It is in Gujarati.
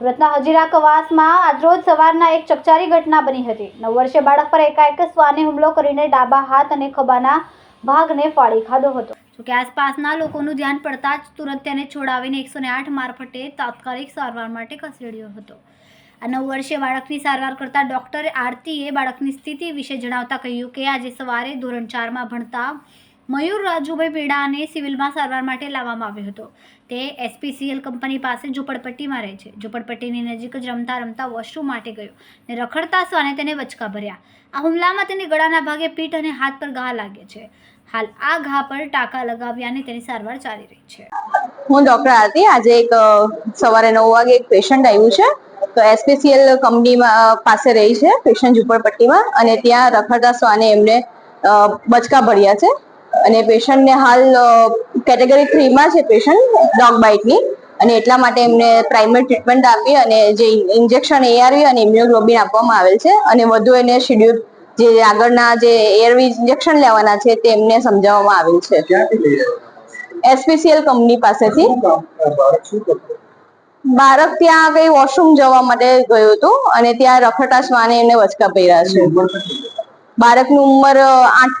સુરતના હજીરા કવાસમાં આજરોજ સવારના એક ચકચારી ઘટના બની હતી. નવ વર્ષે બાળક પર એકાએક શ્વાને હુમલો કરીને ડાબા હાથ અને ખભાના ભાગને ફાળી ખાધો હતો. જોકે આસપાસના લોકોનું ધ્યાન પડતા જ તુરંત તેને છોડાવીને એકસો ને આઠ મારફતે તાત્કાલિક સારવાર માટે ખસેડ્યો હતો. આ નવ વર્ષે બાળકની સારવાર કરતા ડૉક્ટર આરતીએ બાળકની સ્થિતિ વિશે જણાવતા કહ્યું કે આજે સવારે ધોરણ ચારમાં ભણતા મયુર રાજુભાઈ પીડાને સિવિલમાં સારવાર માટે લાવવામાં આવ્યો હતો. તે એસપીસીએલ કંપની પાસે ઝૂંપડપટ્ટીમાં રહે છે. ઝૂંપડપટ્ટીની નજીક જ રમતા રમતા વોશરૂમ માટે ગયો. ને રખડતા શ્વાને તેને વચકા ભર્યા. આ હુમલામાં તેને ગળાના ભાગે પીઠ અને હાથ પર ઘા લાગ્યા છે. હાલ આ ઘા પર ટાંકા લગાવ્યા અને તેની સારવાર ચાલી રહી છે. હું ડોક્ટર આરતી. આજે એક સવારે નવ વાગે એક પેશન્ટ આવ્યું છે. તો એસપીસીએલ કંપનીમાં પાસે રહી છે, પેશન્ટ ઝુંપડપટ્ટીમાં. અને ત્યાં રખડતા શ્વાને એમને બચકા ભર્યા છે. અને પેશન્ટને હાલ કેટેગરી થ્રીમાં છે પેશન્ટ ડોગ બાઇટની અને એટલા માટે એમને પ્રાઇમરી ટ્રીટમેન્ટ આપી અને જે ઇન્જેક્શન એઆરવી અને ઇમ્યુનોગ્લોબિન આપવામાં આવેલ છે. અને વધુ એને શેડ્યુલ જે આગળના જે એઆરવી ઇન્જેક્શન લેવાના છે તે એમને સમજાવવામાં આવેલ છે. એસપીસીએલ કંપની પાસેથી. બાળક ત્યાં કઈ વોશરૂમ જવા માટે ગયું હતું અને ત્યાં રખડતા શ્વાને એને વચકા પહેર્યા છે. બાળકની ઉંમર આઠ